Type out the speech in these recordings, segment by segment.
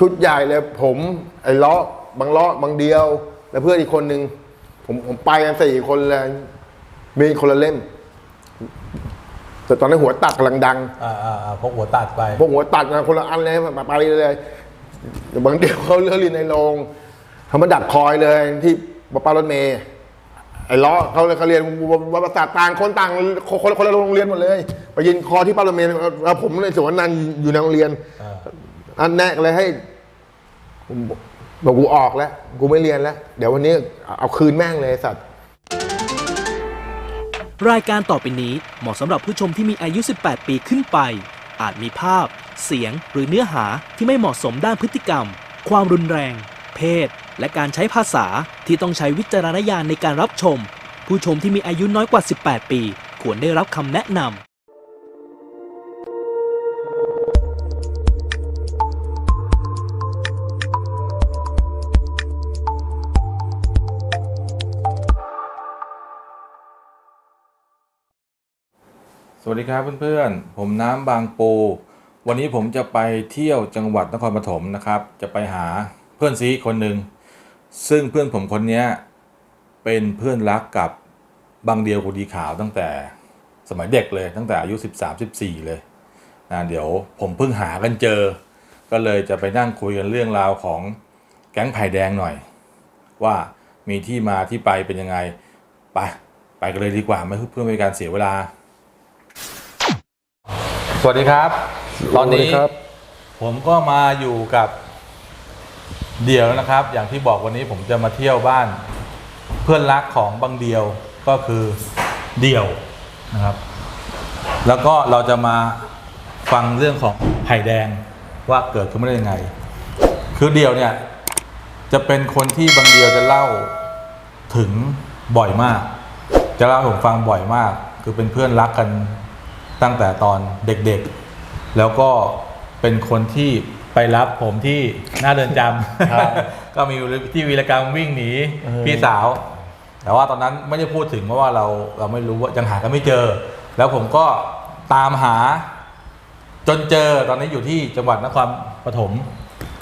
ชุดใหญ่เลยผมไอ้ล้อบางล้อบางเดียว แล้วเพื่อนอีกคนนึงผมผมไปกันสี่คนเลยมีคนละเล่ม แต่ตอนนั้นหัวตัดกำลังดังอ่าอ่าอ่าพกหัวตัดไปพวกหัวตัดนะคนละอันเลยไปเลยเดี๋ยวบางเดียวเขาเลือกเรียนในโรงเขามาดักคอยเลยที่ปป้ารถเมย์ไอ้ล้อเขาเลยเขาเรียนวัประสาทต่างคนต่างคนคนคนละโรงเรียนหมดเลย ไปยืนคอที่ป้ารถเมย์แล้วผมในสวนนันอยู่ในโรงเรียน อันแนกเลยให้บอกกูออกแล้ว กูไม่เรียนแล้ว เดี๋ยววันนี้เอาคืนแม่งเลยสัตว์ รายการต่อไปนี้เหมาะสำหรับผู้ชมที่มีอายุ 18 ปีขึ้นไป อาจมีภาพ เสียงหรือเนื้อหาที่ไม่เหมาะสมด้านพฤติกรรม ความรุนแรง เพศ และการใช้ภาษาที่ต้องใช้วิจารณญาณในการรับชม ผู้ชมที่มีอายุน้อยกว่า 18 ปี ควรได้รับคำแนะนำ สวัสดีครับเพื่อนๆ ผมน้ำบางปู วันนี้ผมจะไปเที่ยวจังหวัดนครปฐมนะครับ จะไปหาเพื่อนซีคนหนึ่ง ซึ่งเพื่อนผมคนนี้เป็นเพื่อนรักกับบางเดียวกูดีขาวตั้งแต่สมัยเด็กเลยตั้งแต่อายุ 13-14 เลยนะเดี๋ยวผมเพิ่งหากันเจอ ก็เลยจะไปนั่งคุยกันเรื่องราวของแก๊งไผ่แดงหน่อย ว่ามีที่มาที่ไปเป็นยังไง ไป ไปกันเลยดีกว่าไม่เพื่อไม่ให้การเสียเวลา สวัสดีครับ ตอนนี้สวัสดีครับ ผมก็มาอยู่กับ เดี่ยวนะครับ อย่างที่บอกวันนี้ผมจะมาเที่ยวบ้าน เพื่อนรักของบางเดียวก็คือเดี่ยวนะครับ แล้วก็เราจะมาฟังเรื่องของไผ่แดงว่าเกิดขึ้นมาได้ยังไง คือเดี่ยวเนี่ย จะเป็นคนที่บางเดียวจะเล่าถึงบ่อยมาก จะเล่าให้ผมฟังบ่อยมาก คือเป็นเพื่อนรักกัน ตั้งแต่ตอนเด็กๆ แล้วก็เป็นคนที่ไปรับผมที่หน้าเดินจำก็มีที่วีรกรรมวิ่งหนีพี่สาว แต่ว่าตอนนั้นไม่ได้พูดถึงเพราะว่าเราเราไม่รู้ว่ายังหากันไม่เจอ แล้วผมก็ตามหาจนเจอตอนนี้อยู่ที่จังหวัดนครปฐม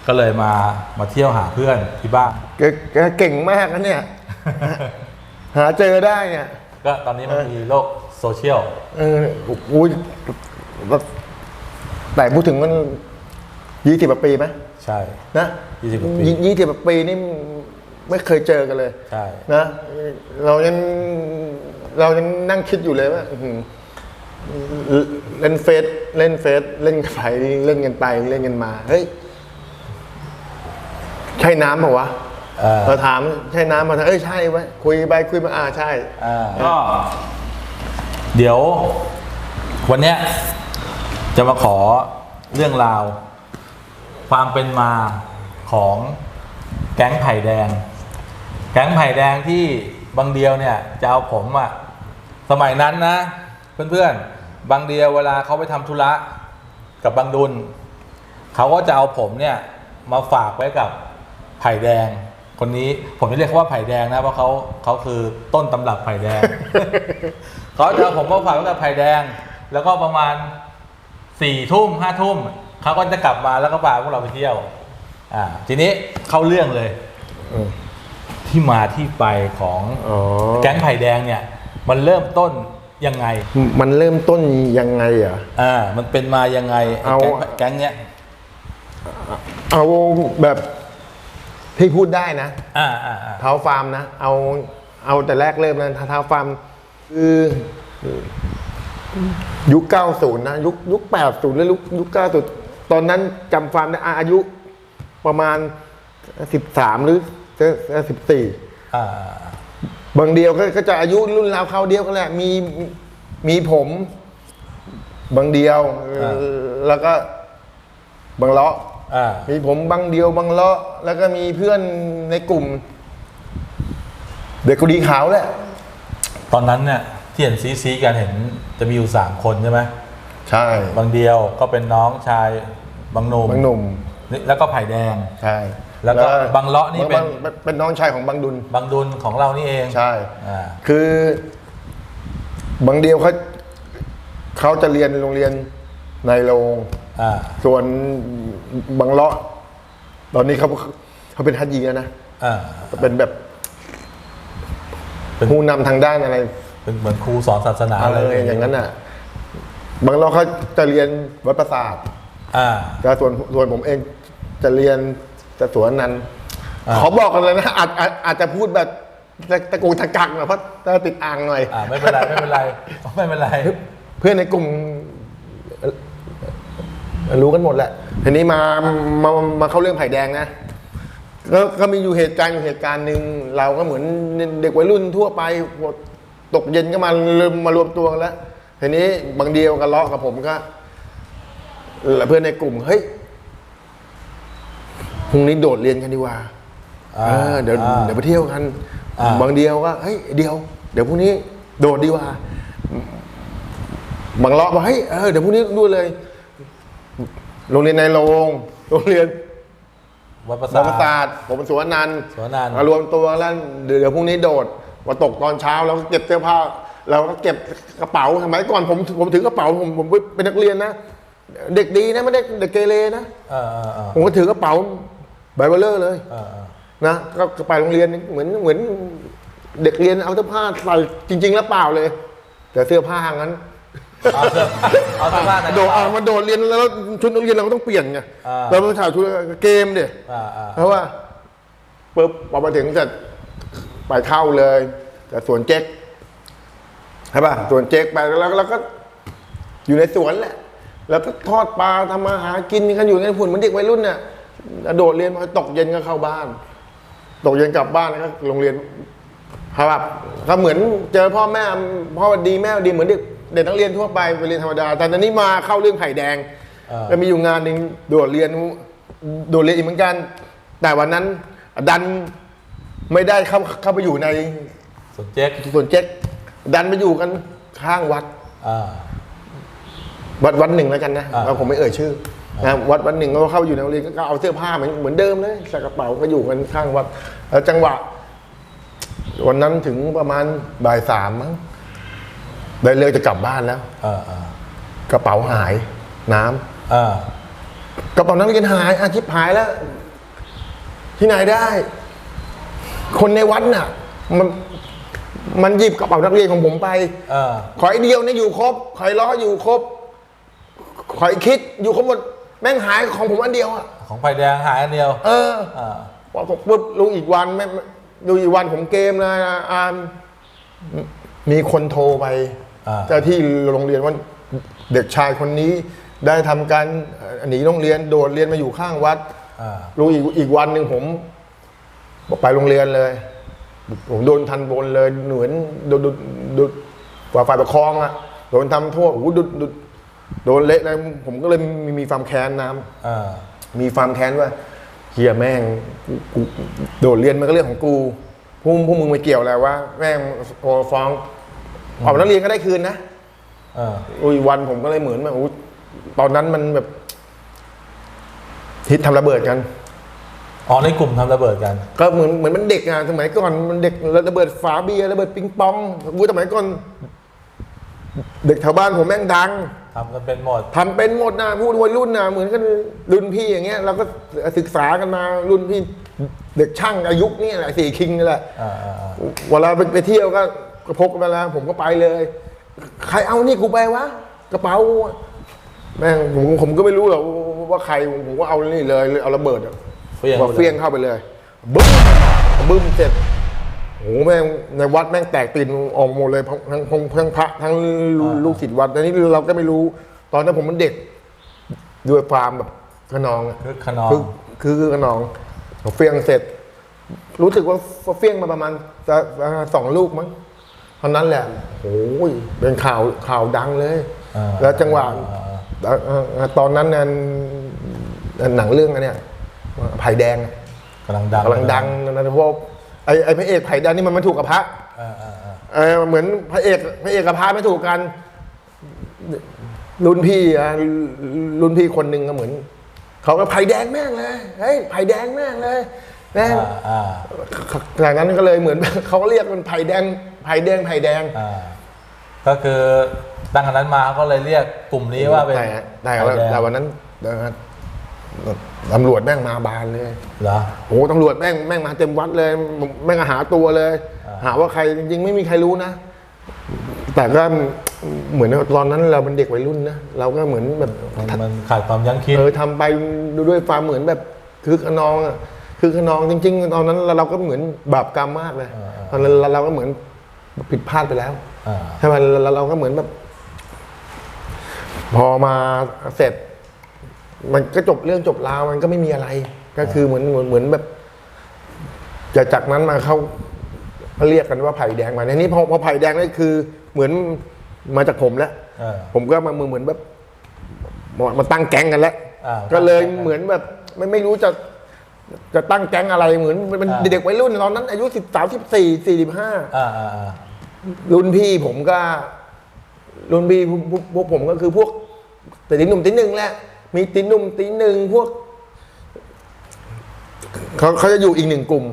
ก็เลยมามาเที่ยวหาเพื่อนที่บ้านแกแกเก่งมากนะเนี่ย หาเจอได้เนี่ย ก็ตอนนี้มันมีโลก โซเชียลเอออุ้ยแต่พูดถึงมันยี่สิบกว่าปีไหมใช่นะ20กว่าปียี่สิบกว่าปีนี่ไม่เคยเจอกันเลย ใช่นะเรายังเรายังนั่งคิดอยู่เลยว่าอื้อหือเล่นเฟซเล่นเฟซเล่นกันไปเล่นกันไปเล่นกันมาเฮ้ยใช่น้ำเปล่าวะเออเราถามใช่น้ำมาเอ้ยใช่ไว้ยคุยไปคุยมาอ่าใช่อ่าก็ เดี๋ยววันเนี้ยจะมาขอเรื่องราว ความเป็นมาของแก๊งไผ่แดง แก๊งไผ่แดงที่บางเดียวเนี่ยจะเอาผมอะสมัยนั้นนะ เพื่อนๆ บางเดียวเวลาเขาไปทำธุระกับบางดุลเขาก็จะเอาผมเนี่ยมาฝากไว้กับไผ่แดง คนนี้ผมจะเรียกเขาว่าไผ่แดงนะเพราะเขาเขาคือต้นตำรับไผ่แดง เขาจะเอาผมมาฝากไว้กับไผ่แดง แล้วก็ประมาณสี่ทุ่มห้าทุ่มเขาก็จะกลับมาแล้วก็พาพวกเราไปเที่ยว อ่า ทีนี้เข้าเรื่องเลยอืมที่มาที่ไปของอ๋อแก๊งไผ่แดงเนี่ย มันเริ่มต้นยังไง มันเริ่มต้นยังไงอะ อ่า มันเป็นมายังไงไอ้เอา แก๊งแก๊งเนี้ย เอาแบบที่พูดได้นะ อ่าอ่าอ่าเท้าฟาร์มนะ เอาเอาแต่แรกเริ่มนะเท้าฟาร์ม คือยุค 90 นะ ยุคยุค 80 แล้วยุคยุค 90 ตอนนั้นจำฟาร์มได้อะอายุประมาณ 13 หรือ 14อ่าบางเดียวก็ก็จะอายุรุ่นราวเขาวเดียวกันแหละ มีมีผมบางเดียวเออแล้วก็บางเลาะอ่า มีผมบางเดียวบางเลาะแล้วก็มีเพื่อนในกลุ่ม เด็กกุดีขาวแหละ ตอนนั้นเนี่ยที่เห็นซีซีกันเห็นจะมีอยู่สามคนใช่ไหมใช่บางเดียวก็เป็นน้องชายบางหนุ่มบางหนุ่มนี่แล้วก็ไผ่แดงใช่ แล้วก็บางเลาะนี่เป็นบางเป็นน้องชายของบางดุลบางดุลของเรานี่เองใช่อ่าคือบางเดียวเขาเขาจะเรียนโรงเรียนในโรงอ่าส่วนบางเลาะ ตอนนี้เขาเขาเป็นฮัจยีแล้วนะอ่าเป็นแบบเป็น ผู้นำทางด้านอะไร เป็นเหมือนครูสอนศาสนาอะไรอย่างนั้นอะบางเราเขาจะเรียนวัดประสาทอ่าแต่ส่วนส่วนผมเองจะเรียนจะสวนนันท์อ่าขอบอกกันเลยนะอาจอาจอาจจะพูดแบบตะตะกูตะกักหน่อยเพราะตะติดอ่างหน่อยอ่าไม่เป็นไรไม่เป็นไรไม่เป็นไร เพื่อนในกลุ่มเอ่อรู้กันหมดแหละทีนี้มามามาเข้าเรื่องไผ่แดงนะ ก็ก็มีอยู่เหตุการณ์อยู่เหตุการณ์หนึ่งเราก็เหมือนเด็กวัยรุ่นทั่วไปตกเย็นก็มามารวมตัวกันแล้วทีนี้บางเดียวกันเลาะกับผมก็เพื่อนในกลุ่มเฮ้ยพรุ่งนี้โดดเรียนกันดีกว่าอ่าเออเดี๋ยวอ่าเดี๋ยวไปเที่ยวกันอ่าบางเดียวก็เฮ้ยเดียว เดี๋ยวพรุ่งนี้โดดดีกว่าบางเลาะบอกเฮ้ยเออเดี๋ยวพรุ่งนี้ดูเลย โรงเรียนในโรงโรงเรียน วัดประธรรมสาศาทสตร์ผมเป็นสวนนันท์สวนนันท์ มารวมตัวแล้วเดี๋ยวเดี๋ยวพรุ่งนี้โดดมาตกตอนเช้าเราก็เก็บเสื้อผ้าเราก็เก็บกระเป๋าสมัยก่อนผมผมถือกระเป๋าผมผมเป็นนักเรียนนะ เด็กดีนะไม่ได้เด็กเกเรนะ เออเออเออผมก็ถือกระเป๋าใบเบลเลอร์เลย เออเออนะก็ก็ไปโรงเรียนเหมือนเหมือนเด็กเรียนเอาเสื้อผ้าใส่จริง ๆ แล้วเปล่าเลย แต่เสื้อผ้างั้น เอาเสื้อเอาเสื้อผ้าในกโดระดเป๋าเอามาโดดเรียนแล้วชุดนักเรียนเราก็ต้องเปลี่ยนไงอ่า เราต้องถ่ายชุดเกมเดียอ่าอ่าเพราะว่าปุ๊บพอมาถึงจะไปเข้าเลย แต่สวนเจ๊กใช่ป่ะสวนเจ๊กไปแล้วแล้วก็ อยู่ในสวนแหละ แล้วก็ทอดปลาทำมาหากินกันอยู่ในฝุ่นเหมือนเด็กวัยรุ่นเนี่ยโดดเรียนมาตกเย็นก็เข้าบ้าน ตกเย็นกลับบ้านแล้วก็โรงเรียนครับก็เหมือนเจอพ่อแม่พ่อดีแม่ดีเหมือนเด็ก เด็กนักเรียนทั่วไปไปเรียนธรรมดา แต่ตอนนี้มาเข้าเรื่องไข่แดงอ่าแล้วมีอยู่งานหนึ่งโดดเรียนโดดเรียนอีกเหมือนกัน แต่วันนั้นดันไม่ได้เข้าเข้าไปอยู่ในสวนเจ๊กส่วนเจ๊กดันไปอยู่กันข้างวัด อ่า วัดวัดหนึ่งแล้วกันนะอ่า เราผมไม่เอ่ยชื่อนะวัดวัดหนึ่งก็เข้าอยู่ในโรงเรียนก็เอาเสื้อผ้าเหมือนเหมือนเดิมเลยใส่กระเป๋าก็อยู่กันข้างวัดแล้วจังหวะ วันนั้นถึงประมาณบ่ายสามมั้ง ได้เลิกจะกลับบ้านแล้วเออเออกระเป๋าหาย น้ำเออกระเป๋านักเรียนหายอาชิบหายแล้ว ที่ไหนได้ คนในวัดน่ะ มันมันหยิบกระเป๋านักเรียนของผมไปเออขอยเดียวเนี่ยอยู่ครบ ขอยล้ออยู่ครบ ขอยคิดอยู่ครบหมดแม่งหายของผมอันเดียวอะของไผ่แดงหายอันเดียว เอออ่าพอผมปุ๊บรู้อีกวันไม่ไม่ดูอีกวันผมเกมนะอ่ามีคนโทรไปอ่า เจ้าที่โรงเรียนว่าเด็กชายคนนี้ได้ทำการเอ่อหนีโรงเรียนโดดเรียนมาอยู่ข้างวัดอ่ารู้อีกอีกวันหนึ่งผมไปโรงเรียนเลย ผมโดนทันบนเลยเหมือนโดนโดนโดนฝ่ายฝ่ายปกครองอะโดนทำโทษโอ้โหโดนโดนโดนเละเลยผมก็เลยมีมีความแค้นน้ำอ่ามีความแค้นว่าเฮียแม่งกูกูโดดเรียนมันก็เรื่องของกูพวกพวกมึงไม่เกี่ยวแล้วว่า แม่งโทรฟ้อง ออกนักเรียนก็ได้คืนนะเอออุ้ยวันผมก็เลยเหมือนแบบอุ๊ยตอนนั้นมันแบบฮิตทำระเบิดกัน อ๋อในกลุ่มทำระเบิดกัน ก็เหมือนเหมือนมันเด็กอะสมัยก่อนมันเด็กระเบิดฝาเบียร์ระเบิดปิงปองกูสมัยก่อนเด็กแถวบ้านผมแม่งดัง ทำกันเป็นหมด ทำเป็นหมดนะพูดวัยรุ่นนะเหมือนกันรุ่นพี่อย่างเงี้ยเราก็ศึกษากันมารุ่นพี่เด็กช่างอายุนี่แหละสี่คิงนี่แหละอ่าอ่าอ่าเวลาไปไปเที่ยวก็ ก็พกมาแล้วผมก็ไปเลย ใครเอานี่กูไปวะกระเป๋าแม่งผมผมก็ไม่รู้หรอกว่าใครผมก็เอานี่เลยเอาระเบิดอะเฟี้ยงว่าเฟี้ยงเข้าไปเลยบึ้มบึ้มเสร็จโอ้โหแม่งในวัดแม่งแตกตื่นออกหมดเลยทั้งทั้งทั้งพระทั้งลูกศิษย์วัดแต่นี่เราก็ไม่รู้ ตอนนั้นผมมันเด็กด้วยความแบบขนองอะ คือขนอง คือคือคือขนองเฟี้ยงเสร็จ รู้สึกว่าเฟี้ยงมาประมาณจะสองลูกมั้ง ท่านั้นแหละโอ้ยเป็นข่าวข่าวดังเลยอ่าแล้วจังหวะอ่าเอ่อเอ่อตอนนั้นนั้นหนังเรื่องอันเนี้ยไผ่แดงอะกำลังดังกำลังดังนะเพราะว่าไอ้ไอ้พระเอกไผ่แดงนี่มันไม่ถูกกับพระอ่าอ่าอ่าเออเหมือนพระเอกพระเอกกับพระไม่ถูกกันรุ่นพี่อะรุ่นพี่คนหนึ่งก็เหมือนเขาก็ไผ่แดงแม่งเลยเฮ้ยไผ่แดงแม่งเลย แม่งอ่าอ่าจากนั้นก็เลยเหมือนเขาก็เรียกมันไผ่แดงไผ่แดงไผ่แดงอ่าก็คือตั้งแต่นั้นมาเขาก็เลยเรียกกลุ่มนี้ว่าเป็นแต่แต่ไผ่แดงแต่วันนั้นตำรวจแม่งมาบานเลยเหรอโอ้ตำรวจแม่งแม่งมาเต็มวัดเลย แม่งหาตัวเลยอ่าหาว่าใครจริงๆไม่มีใครรู้นะ แต่ก็เหมือนตอนนั้นเราเป็นเด็กวัยรุ่นนะเราก็เหมือนแบบมันมันขาดความยั้งคิดเออทำไปด้วยความเหมือนแบบคือขนองอะ คือขนองจริง ๆ ตอนนั้นเราก็เหมือนบาปกรรมมากเลยอ่าตอนนั้นเราก็เหมือนผิดพลาดไปแล้วอ่าใช่ไหมเราเราก็เหมือนแบบ พอมาเสร็จ มันก็จบเรื่องจบราวมันก็ไม่มีอะไร ก็คือเหมือนเหมือนเหมือนแบบจากจากนั้นมาเขาเขาเรียกกันว่าไผ่แดงมาในนี้พอพอไผ่แดงนี่คือ เหมือนมาจากผมแล้วเออผมก็มาเหมือนแบบมามาตั้งแก๊งกันแล้วอ่าก็เลยตั้งแก๊งกันเหมือนแบบไม่ไม่รู้จะ จะตั้งแก๊งอะไรเหมือนมันอ่า เด็กวัยรุ่นตอนนั้น อายุสิบสามสิบสี่สี่สิบห้าอ่าอ่าอ่ารุ่นพี่ผมก็ รุ่นพี่พวกพวกพวกผมก็คือพวกแต่ตีหนุ่มตีหนึ่งแหละมีตีหนุ่มตีหนึ่งพวกเขาเขาจะอยู่อีกหนึ่งกลุ่ม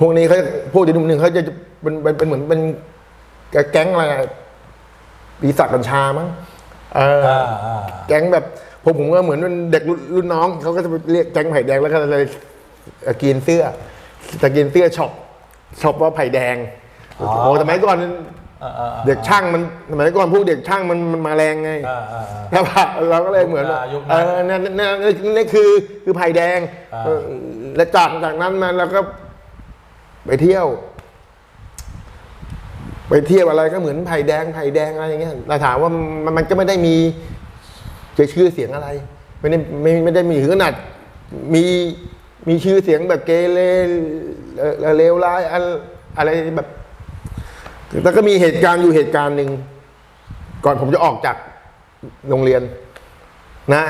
พวกนี้เขาพวกตีหนุ่มหนึ่งเขาจะเป็นเป็นเป็นเหมือนเป็นแก๊งอะไรอะปีศาจกัญชามั้งเออ อ่าอ่า แก๊งแบบ พวกผมก็เหมือนเป็นเด็กรุ่นรุ่นน้องเขาก็จะไปเรียกแก๊งไผ่แดงแล้วก็เลยเอ่อกินเสื้อตะกินเสื้อช็อปช็อปว่าไผ่แดงอ๋อโอ้สมัยก่อนอ่าอ่าอ่าเด็กช่างมันสมัยก่อนพวกเด็กช่างมันมันมาแรงไงอ่าอ่าอ่าแล้วเราก็เลยเหมือนว่ายุคนั้นเออนั่นนั่นนั่นนี่คือคือไผ่แดงอ่าเออและจากจากนั้นมาเราก็ไปเที่ยว ไปเที่ยวอะไรก็เหมือนไผ่แดงไผ่แดงอะไรอย่างเงี้ยแต่ถามว่ามันมันก็ไม่ได้มี ชื่อเสียงอะไร ไม่ได้ไม่ไม่ได้มีถึงขนาดมีมีชื่อเสียงแบบเกเรเอ่อเลวร้ายอะไรอะไรแบบแล้วก็มีเหตุการณ์อยู่เหตุการณ์หนึ่งก่อนผมจะออกจากโรงเรียน นะ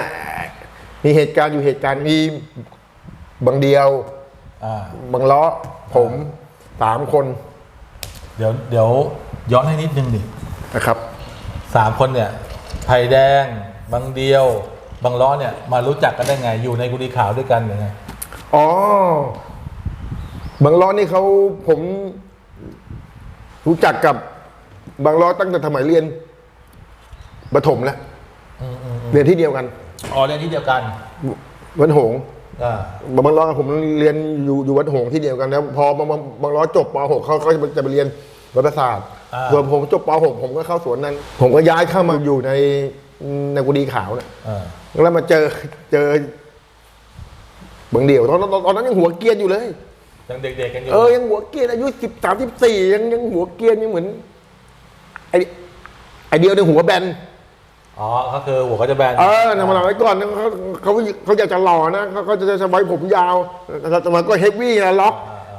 มีเหตุการณ์อยู่เหตุการณ์มีบางเดียวอ่าบางล้อผมสามคน เดี๋ยวเดี๋ยวย้อนให้นิดนึงดินะครับสามคนเนี่ยไผ่แดง บางเดียว บางล้อเนี่ยมารู้จักกันได้ไง อยู่ในกุฏิขาวด้วยกันหรือไงอ๋อ บางล้อนี่เขาผมรู้จักกับบางล้อตั้งแต่สมัยเรียนประถมแล้วอืมอืมอืมเรียนที่เดียวกันอ๋อเรียนที่เดียวกันวันหงส์อ่าบางล้อกับผมเรียนอยู่อยู่วัดหงส์ที่เดียวกันแล้วพอบางบางบางล้อจบป .6 เขาเขาจะไปเรียนรัฐศาสตร์อ่าส่วนผมจบป .6 ผมก็เข้าสวนนั้น ผมก็ย้ายเข้ามาอยู่ใน ในกุดีขาวนะอ่าแล้วมาเจอเจอบางเดียวตอนตอนตอนนั้นยังหัวเกรียนอยู่เลยยังเด็กๆกันอยู่เออยังหัวเกรียนอายุสิบสามสิบสี่ยังยังหัวเกรียนยังเหมือนไอไอเดียวในยหัวแบนอ๋อก็คือหัวก็จะแบนเออนะมาไว้ก่อนนะเขาเขาเขาอยากจะหล่อนะเขาเขาจะจะไว้ผมยาวแต่สมัยก็เฮฟวี่นะล็อก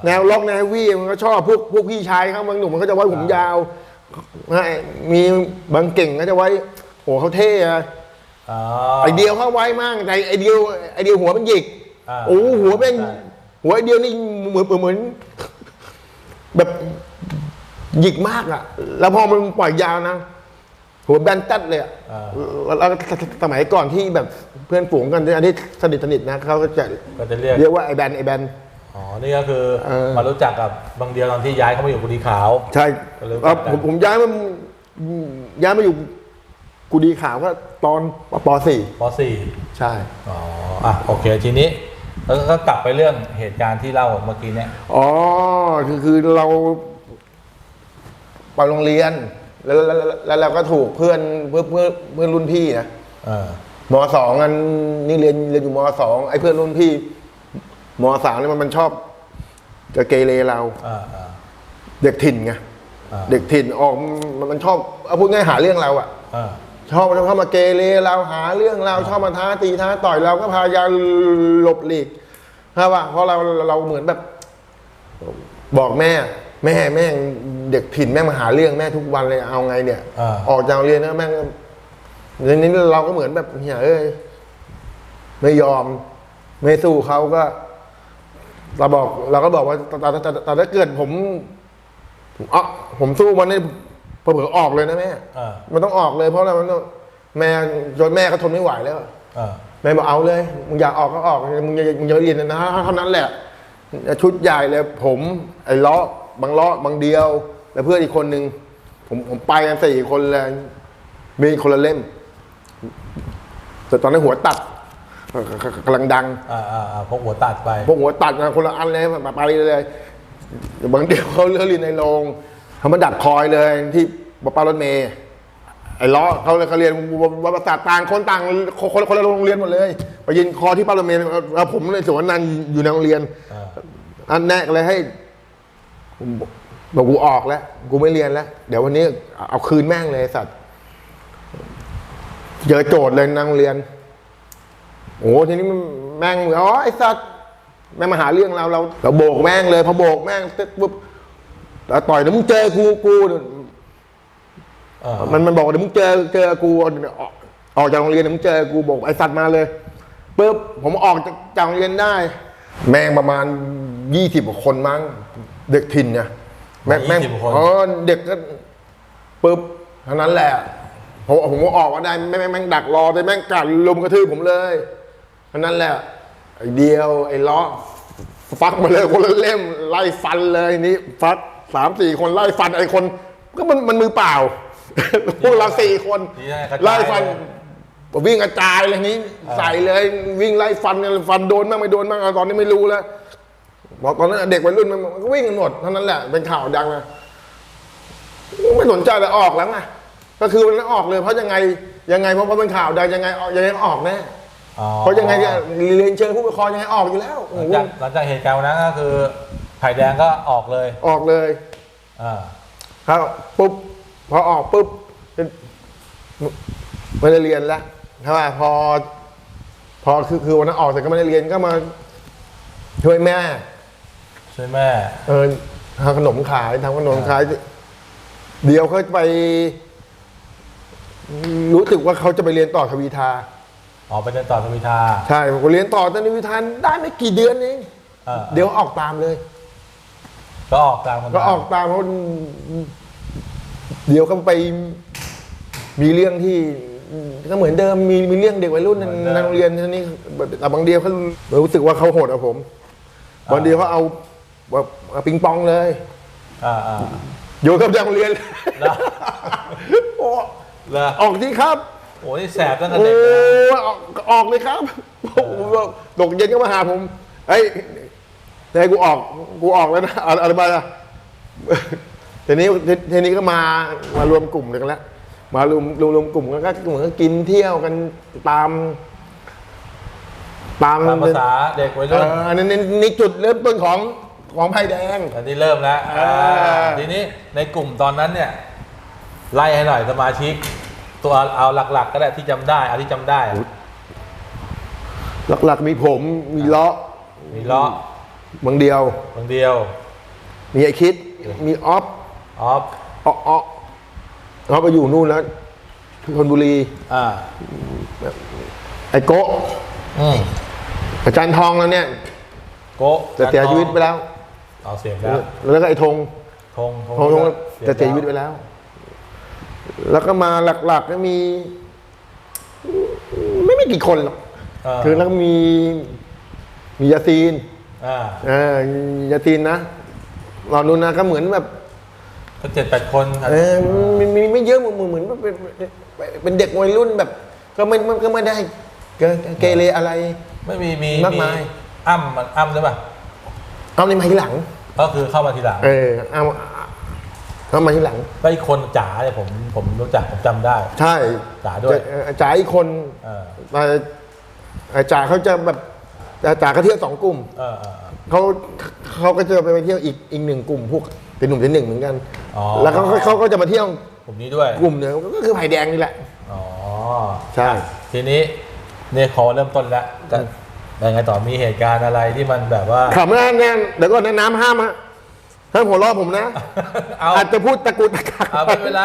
แนวล็อกแนวเฮฟวี่มันก็ชอบพวกพวกพี่ชายเขาบางหนุ่มมันก็จะไว้ผมยาวนะมีบางเก่งก็จะไว้ โอ้เขาเท่อะอ๋อ ไอเดียวเขาไว้มั่งแต่ไอเดียวไอเดียวหัวมันหยิกอ่าโอ้หัวเป็นใช่ หัวไอเดียวนี่เหมือนเหมือน แบบหยิกมากอะแล้วพอมันปล่อยยาวนะหัวแบนตัดเลยอะอ่า แล้วสมัยก่อนที่แบบเพื่อนฝูงกันอันนี้สนิทสนิทนะเขาก็จะก็จะเรียก เรียกว่าไอแบนไอแบน อ๋อ นี่ก็คือเออ มารู้จักกับบางเดียวตอนที่ย้ายเข้ามาอยู่กุฏิขาว ใช่ก็เลยรู้จักเอ่อกันผมผมย้ายมาย้ายมาอยู่ กูดีข่าวก็ตอนปป .4 .4 ใช่ อ๋ออะโอเคทีนี้แล้วก็กลับไปเรื่องเหตุการณ์ที่เล่าเมื่อกี้เนี่ยอ๋อคือคือเราไปโรงเรียนแล้วแล้วแล้วแล้วเราก็ถูกเพื่อนเพื่อนเพื่อนเพื่อนรุ่นพี่นะเออมสองอันนี่เรียนเรียนอยู่มสองไอ้เพื่อนรุ่นพี่มสามเนี่ยมันมันชอบ จะเกเรเราอ่าอ่าเด็กถิ่นไงอ่าเด็กถิ่นออกมันมันชอบเอาพูดง่ายๆหาเรื่องเราอะอ่า ชอบเข้ามาเกเรเราหาเรื่องเราชอบมาท้าตีท้าต่อยเราก็พยายามหลบหลีกเพราะว่าเพราะเราเราเหมือนแบบ บอกแม่ แม่แม่งเด็กถิ่นแม่งมาหาเรื่องแม่ทุกวันเลยเอาไงเนี่ยอ่าออกจากโรงเรียนนะแม่งเรื่องนี้เราก็เหมือนแบบเฮียเอ้ยไม่ยอม ไม่สู้เขาก็ เราบอก เราก็บอกว่าแต่แต่แต่แต่ถ้าเกิดผมผมอ๋อผมสู้มันนี่ เผื่อๆออกเลยนะแม่ อ่ามันต้องออกเลยเพราะอะไรมันต้องแม่จนแม่เขาทนไม่ไหวแล้ว อ่าแม่บอกเอาเลยมึงอยากออกก็ออกมึงอย่ามึงอย่าเรียนนะเท่านั้นแหละ ชุดใหญ่เลยผมไอ้ล้อบางล้อบางเดียว แล้วเพื่อนอีกคนนึงผมผมไปกันสี่คนเลยมีคนละเล่มแต่ตอนนั้นหัวตัดกำลังดัง อ่าอ่าอ่าพกหัวตัดไป พวกหัวตัดนะคนละอันเลยไปเลย บางเดียวเขาเลือกเรียนในโรง เขามาดัดคอยเลยที่ป้ารถเมย์ไอ้ล้อเขาเลยเขาเรียนวัดประสาทต่างคนต่างคนคนละโรงเรียนหมดเลยไปยืนคอที่ป้ารถเมย์แล้วผมในสวนนันอยู่ในโรงเรียนอันแรกเลยให้บอกกูออกแล้วกูไม่เรียนแล้ว เดี๋ยววันนี้เอาคืนแม่งเลยสัตว์เจอโจทย์เลยนั่งเรียนโอ้ทีนี้แม่งอ๋อไอ้สัตว์แม่งมาหาเรื่องเราเราเราโบกแม่งเลยพอโบกแม่งเสร็จปุ๊บ ต่อยเดี๋ยวมึงเจอกูกูอ่ามันมันบอกเดี๋ยวมึงเจอเจอกูออกออกจากโรงเรียนเดี๋ยวมึงเจอกูบอกไอ้สัตว์มาเลยปุ๊บผมออกจากจากโรงเรียนได้ แม่งประมาณยี่สิบกว่าคนมั้งเด็กถิ่นเนี่ยแม่งแม่ง20กว่าคนอ๋อเด็กก็ปุ๊บเท่านั้นแหละผมผมก็ออกมาได้แม่งแม่งแม่งดักรอไปแม่งกัดลุมกระทืบผมเลยเท่านั้นแหละไอ้เดียวไอ้ล้อฟักมาเลยคนละเล่มไล่ฟันเลยนี่ฟัก สามสี่คนไล่ฟันไอ้คน ก็มันมันมือเปล่า พวกเราสี่คนนี่ให้กระจาย ไล่ฟัน วิ่งกระจายเลยนี้ ใส่เลยวิ่งไล่ฟันกันฟันโดนบ้างไม่โดนบ้างเอาตอนนี้ไม่รู้แล้วบอกตอนนั้นเด็กวัยรุ่นมันมันก็วิ่งกันหมดเท่านั้นแหละเป็นข่าวดังนะไม่สนใจเลยออกแล้วไงก็คือมันออกเลยเพราะยังไงยังไงเพราะเพราะเป็นข่าวดังยังไงยังไงก็ออกแน่อ๋อเพราะยังไงเนี่ยเรียนเชิญผู้ปกครองยังไงออกอยู่แล้วหโอ้ลังโห จากหลังจากเหตุการณ์วันนั้นก็คือ ไผ่แดงก็ออกเลยออกเลยอ่าครับปุ๊บพอออกปุ๊บไม่ได้เรียนแล้วใช่ไหมพอ พอคือคือวันนั้นออกเสร็จก็ไม่ได้เรียนก็มาช่วยแม่ ช่วยแม่ เออทำขนมขายทำขนมขาย เดี๋ยวเขาไป รู้สึกว่าเขาจะไปเรียนต่อทวีทาออกไปเดินต่อทวิทา ใช่ผมเรียนต่อทวีทาได้ไม่กี่เดือนเองอ่าเดี๋ยวออกตามเลย ก็ออกตามกันก็ออกตามเขาเดี๋ยวเขาไปมีเรื่องที่ก็เหมือนเดิมมีมีเรื่องเด็กวัยรุ่นในในโรงเรียนทีนี้แต่บางเดียวเขารู้สึกว่าเขาโหดกับผมบางเดียวเขาเอาแบบเอาปิงปองเลยอ่าอ่าโยนเข้าไปในโรงเรียนแล้วโอ้แล้วออกที่ครับโอ้ยแสบตั้งแต่โอ้เด็กเลยออกออกเลยครับโอ้โหตกเย็นก็มาหาผม เฮ้ยแต่กูออกกูออกแล้วนะอะไรอะไรมาอะทีนี้ทีนี้ก็มามารวมกลุ่มกันแล้วมารวมรวมรวมกลุ่มกันก็เหมือนกับกินเที่ยวกันตาม ตามตามภาษาเด็กวัยเอรุ่นอนี่นี่นี่จุดเริ่มต้นของของไผ่แดง อันนี้เริ่มแล้วอ่าอ่า ทีนี้ในกลุ่มตอนนั้นเนี่ย ไล่ให้หน่อยสมาชิก ตัวเอาหลัก ๆ ก็ได้ที่จำได้ เอาที่จำได้อะหลักๆมีผมมีเลาะมีล้อ บางเดียว บางเดียว มีไอคิด มีออฟออฟออฟออฟออฟไปอยู่นู่นแล้วที่ธนบุรี อ่า ไอโกะอืมอาจารย์ทองแล้วเนี่ย โกะจะเสียชีวิตไปแล้ว เอาเสียงแล้ว แล้วก็ไอธงธงธงธงจะเสียชีวิตไปแล้ว แล้วก็มาหลักๆก็มี ไม่ไม่กี่คนหรอกาคือแล้วก็มีมียาซีน อ่าเออยาซีนนะรอนุนนะก็เหมือนแบบก็เจ็ดแปดคนเออมีมีไม่เยอะเหมือนเหมือนว่าเป็นเป็นเด็กวัยรุ่นแบบ ก็ไม่ก็ไม่ได้เกเกเรอะไร ไม่มีมีมากมายอ้ำมันอ้ำใช่ป่ะเอานี่มาทีหลัง ก็คือเข้ามาทีหลัง เออเอาเอามาทีหลังก็อีกคนจ๋าเนี่ยผมผมรู้จักผมจำได้ ใช่จ๋าด้วยจะเอ่อจ่าอีกคนเออเอ่อเอ่อจ่าเขาจะแบบ จ่าจ่าเขาเที่ยวสองกลุ่มเออเออเออ เขาเขาก็จะไปเที่ยวอีกอีกหนึ่งกลุ่มพวกเป็นหนุ่มเป็นหนึ่งเหมือนกัน อ๋อ แล้วเขาเขาก็จะมาเที่ยวกลุ่มนี้ด้วย กลุ่มหนึ่งก็คือไผ่แดงนี่แหละ อ๋อใช่ ทีนี้เนี่ยขอเริ่มต้นแล้วก็ยังไงต่อมีเหตุการณ์อะไรที่มันแบบว่า ขำแน่แน่เดี๋ยวก่อนนะน้ำห้ามฮะห้ามหัวเราะผมนะเอา อาจจะพูดตะกุกตะกักเอาไม่เป็นไร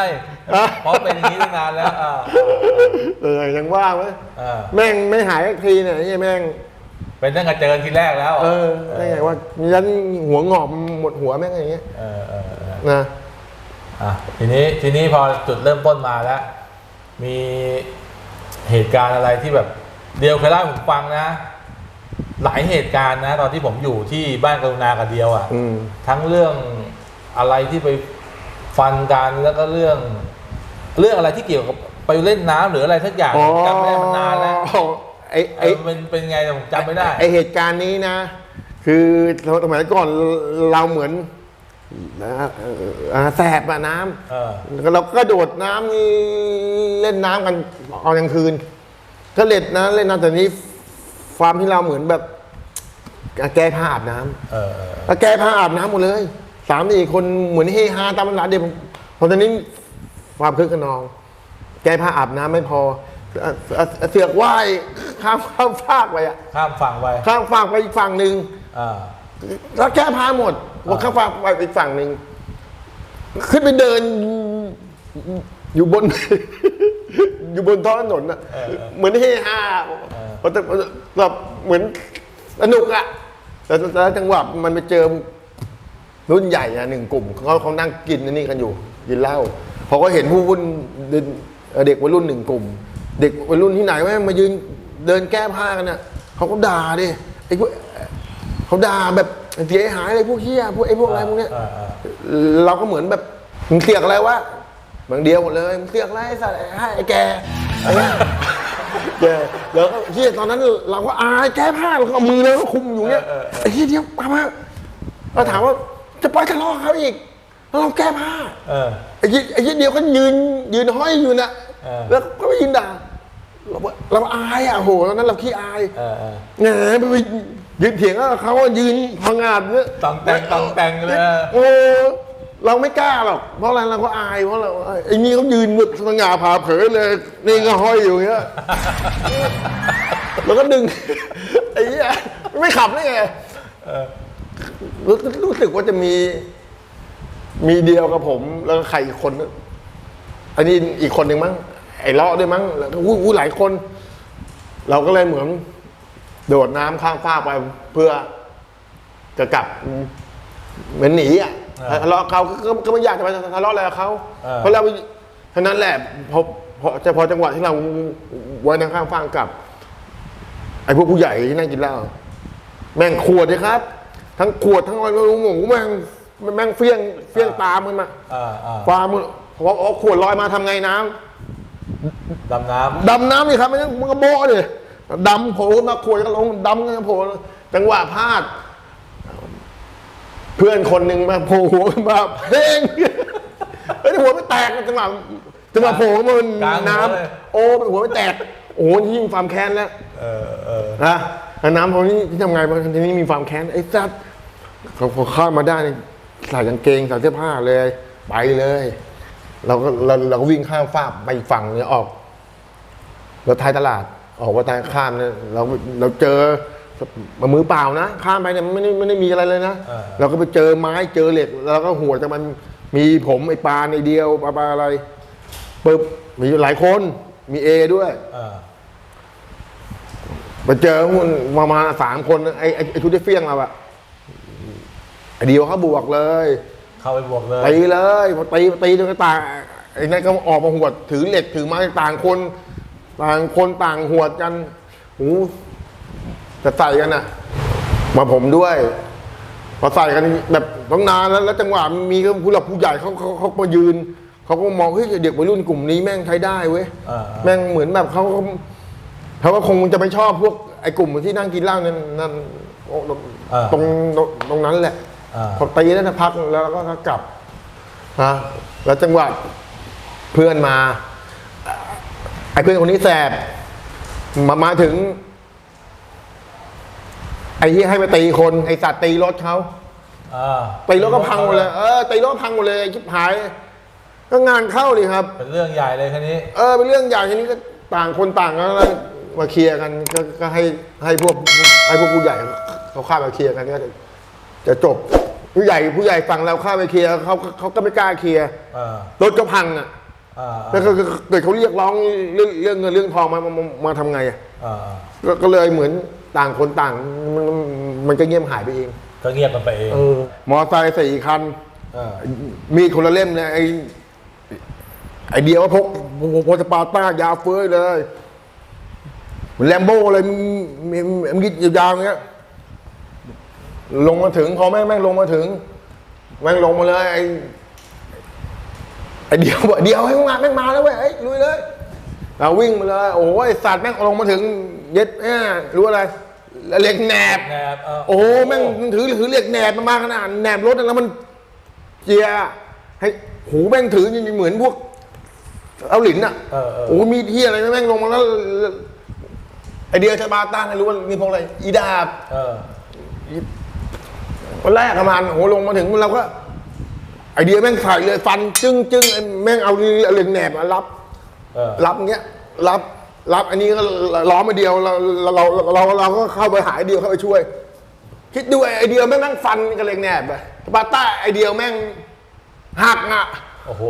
อะเพราะเป็นอย่างนี้ตั้งนานแล้วอ่าเออยังว่าไหมอ่า แม่งไม่หายสักทีเนี่ยไอ้แม่ง เป็นตั้งแต่เจอกันทีแรกแล้วเออได้ไงว่ายันหัวงอกหมดหัวแม่งอย่างเงี้ยเออเออเออนะอะทีนี้ทีนี้พอจุดเริ่มต้นมาแล้ว มีเหตุการณ์อะไรที่แบบเดียวเคยเล่าให้ผมฟังนะ หลายเหตุการณ์นะ ตอนที่ผมอยู่ที่บ้านกรุณากับเดียวอะอืม ทั้งเรื่องอะไรที่ไปฟันกันแล้วก็เรื่อง เรื่องอะไรที่เกี่ยวกับไปเล่นน้ำหรืออะไรสักอย่างจำไม่ได้มันนานแล้ว อ๋อ ไอ้ไอ้ไอ้เป็นเป็นไงแต่ผมจำไม่ได้ ไอเหตุการณ์นี้นะ คือสมัยก่อนเราเหมือนนะเอ่ออ่าแสบอะน้เออำเราก็โดดน้ำเล่นน้ำกันตอนกลางคืนก็เล่นนะเล่นน้ำแต่นี้ความที่เราเหมือนแบบแก้ผ้าอาบน้ำ เออเออแล้วแก้ผ้าอาบน้ำหมดเลยสามสี่คนเหมือนเฮฮาตามร้านเดียวพอตอนนี้ความคึกขนอง แก้ผ้าอาบน้ำไม่พอ เสือกว่ายข้ามข้ามฟากไปอะข้ามฝั่งไปข้ามฟากไปอีกฝั่งหนึ่งแล้วแก้ผ้าหมดว่าข้ามฟากไปอีกฝั่งหนึ่งขึ้นไปเดินอยู่บน อยู่บนท้องถนนอะเหมือนเฮฮาแบบเหมือนสนุกอะแต่แต่จังหวะมันไปเจอรุ่นใหญ่อะหนึ่งกลุ่มเขาเขานั่งกินนี่กันอยู่กินเหล้าพอเขาเห็นผู้วุ่นเด็กวัยรุ่นหนึ่งกลุ่ม เด็กวัยรุ่นที่ไหนว่ามายืนเดินแก้ผ้ากันน่ะเขาก็ด่าดิไอ้พวกเขาด่าแบบเสียหายอะไรพวกเฮียพวกไอ้พวกอะไรพวกเนี้ย อ่าอ่า เราก็เหมือนแบบมึงเสียกอะไรวะบางเดียวหมดเลยมึงเสียกอะไรไอ้สัตว์ให้ไอ้แกไอ้เงี้ยแกแล้วก็เฮียตอนนั้นเราก็อายแก้ผ้าเราก็เอามือเราก็คุมอยู่เนี้ยไอ้เฮียเดียวมามาเราถามว่าจะไปทะเลาะกับเขาอีกแล้วเราแก้ผ้า เออ ไอ้ยี่ไอ้ยี่เดียวก็ยืนยืนห้อยอยู่น่ะเออ แล้วก็ไปยืนด่า เราว่าเราอายอะโหตอนนั้นเราขี้อายเออเออแหมไปยืนเถียงกับเขาอะยืนพังงาดเนี่ยต้องแต่งต้องแต่งเลย โอ้เราไม่กล้าหรอก เพราะอะไรเราก็อายเพราะเราไอ้นี่เขายืนแบบสง่าผ่าเผยเลย นี่ก็ห้อยอยู่อย่างเงี้ยแล้วก็ดึงไอ้เหี้ยไม่ขับได้ไงรู้รู้สึกว่าจะมี มีเดียวกับผม แล้วก็ใครอีกคนนึงอันนี้อีกคนหนึ่งมั้ง ไอ้เลาะด้วยมั้งแล้วก็อู้อู้หลายคน เราก็เลยเหมือน โดดน้ำข้ามฟากไปเพื่อจะกลับเหมือนหนีอะอ่าทะเลาะเขาก็ก็ไม่อยากจะไปทะเลาะอะไรกับเขาอ่าเพราะเราเท่านั้นแหละพอพอจะพอจังหวะที่เราไว้นั่งข้างฟางกลับ ไอ้พวกผู้ใหญ่ที่นั่งกินเหล้าแม่งขวดเลยครับ ทั้งขวดทั้งอะไรลุงหมูแม่งแม่งเฟี้ยงเฟี้ยงตามมันมา อ่าอ่าฟามันพอเอาขวดลอยมาทำไงน้ำ ดำน้ดำน้ำนี่ครับมันมันก็โบ๊ะเลยดำโผล่มาขวดก็ลงดำก็โผล่จังหวะพลาด เพื่อนคนหนึ่งมาโผล่หัวขึ้นมาเพลงเฮ้ยหัวไม่แตกจังหวะจังหวะโผล่มาบนน้ำโอ้หัวไม่แตกโอ้ยิ่งความแค้นแล้วำเออเออนะแล้วน้ำพอนี้ที่ทำไงบ้างทีนี้มีความแค้นไอ้ซัดเขาพอเข้ามาได้นี่ใส่กางเกงใส่เสื้อผ้าเลย ไปเลย เราก็เราเราก็วิ่งข้ามฟากไปอีกฝั่งเนี่ยออกรถท้ายตลาด ออกว่าทางข้ามเนี่ยเราเราเจอมามือเปล่านะ ข้ามไปเนี่ยไม่ได้ไม่ได้มีอะไรเลยนะเราก็ไปเจอไม้เจอเหล็กแล้วก็หัวจากมันมีผมไอ้ปลาในเดียวปลาปลาอะไรปึ๊บมีหลายคนมีเอด้วยอ่ามาเจอมันประมาณสามคนไอ้ไอ้ไอ้ชุดที่เฟี้ยงเราอะไอ้เดียวเขาบวกเลย เข้าไปบวกเลยตีเลยพอตีตีจนกระต่างไอ้นั่นก็ออกมาหวดถือเหล็กถือไม้ต่างคน ต่างคนต่างหวดกันหูจะใส่กันอะมาผมด้วยพอใส่กันแบบต้องนานแล้วแล้วจังหวะมีก็ผู้หลักผู้ใหญ่เขาเขาเขามายืนเขาก็มองเฮ้ยเด็กวัยรุ่นกลุ่มนี้แม่งใช้ได้เว้ยอ่าแม่งเหมือนแบบเขาเขาเขาก็คงจะไม่ชอบพวกไอ้กลุ่มที่นั่งกินเหล้านั่นนั่นโอ้ตรงอ่าตรงตรงนั้นแหละอ่า พอตีแล้วนะพักแล้วก็กลับนะแล้วจังหวะเพื่อนมาไอ้เพื่อนคนนี้แสบมามาถึง ไอ้ที่ให้มาตีคนไอ้สัตว์ตีรถเขาอ่าตีรถก็พังหมดเลยเออตีรถก็พังหมดเลยไอ้ชิบหาย ก็งานเข้าดิครับ เป็นเรื่องใหญ่เลยคันนี้ เออเป็นเรื่องใหญ่ทีนี้ก็ต่างคนต่างก็มาเคลียร์กันก็ก็ให้ให้พวกให้พวกผู้ใหญ่เขาเข้ามาเคลียร์กันก็จะจะจบ ผู้ใหญ่ผู้ใหญ่ฝั่งเราเข้าไปเคลียร์เขาเขาก็ไม่กล้าเคลียร์อ่ารถก็พังอะอ่าแล้วก็ก็เกิดเขาเรียกร้องเรื่องเรื่องเงินเรื่องทองมามามามาทำไงอะอ่าอ่าก็ก็เลยเหมือนต่างคนต่างมันมันมันก็เงียบหายไปเองก็เงียบกันไปเองเออมอไซค์สี่คันอ่ามีดคนละเล่มเลยไอ้ไอเดียวก็พกพกพกสปาร์ต้ายาวเฟ้ยเลยเหมือนแลมโบ้เลยมีมีมีดยาวๆอย่างเงี้ย ลงมาถึงพอแม่งแม่งลงมาถึง แม่งลงมาเลยไอ้ไอเดียวบอกเดียวให้มึงมาแม่งมาแล้วเว้ยเอ้ยลุยเลยเราวิ่งมาเลยโอ้ยสัตว์แม่งลงมาถึงเย็ดแอ่รู้อะไรเหล็กแหนบแนบเโอ้โหแม่งถือถือเหล็กแหนบมาขนาดแหนบรถแล้วมันเจียให้หูแม่งถือนี่เหมือนพวก เอาหลินอะเออเออ โอ้มีที่อะไรแม่งลงมาแล้วไอเดียชาบาต้านให้รู้ว่ามีพวกอะไรอีดาบ เออ วันแรกประมาณโอ้โหลงมาถึงเราก็ ไอเดียแม่งใส่เลยฟันจึ้งจึ้งไอ้แม่งเอาเหล็กแหนบมารับเออรับเงี้ยรับรับอันนี้ก็ล้อมาเดียวเราเราเราเราเราก็เข้าไปหาไอเดียวเข้าไปช่วย คิดดูไอเดียวแม่งนั่งฟันกับเหล็กแหนบอะบาต้าไอเดียวแม่งหักอะโอ้โห